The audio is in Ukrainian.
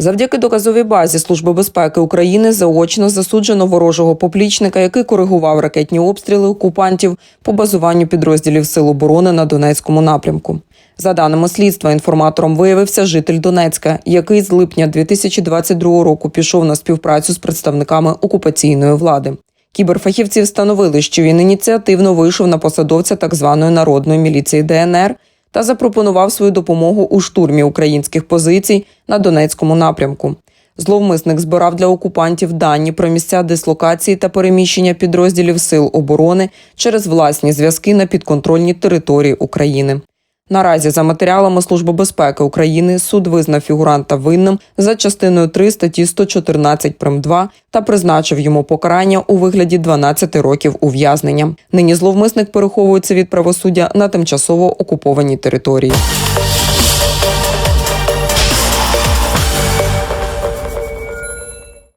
Завдяки доказовій базі Служби безпеки України заочно засуджено ворожого поплічника, який коригував ракетні обстріли окупантів по базуванню підрозділів Сил оборони на Донецькому напрямку. За даними слідства, інформатором виявився житель Донецька, який з липня 2022 року пішов на співпрацю з представниками окупаційної влади. Кіберфахівці встановили, що він ініціативно вийшов на посадовця так званої народної міліції ДНР та запропонував свою допомогу у штурмі українських позицій на Донецькому напрямку. Зловмисник збирав для окупантів дані про місця дислокації та переміщення підрозділів сил оборони через власні зв'язки на підконтрольній території України. Наразі за матеріалами Служби безпеки України суд визнав фігуранта винним за частиною 3 статті 114 прим. 2 та призначив йому покарання у вигляді 12 років ув'язнення. Нині зловмисник переховується від правосуддя на тимчасово окупованій території.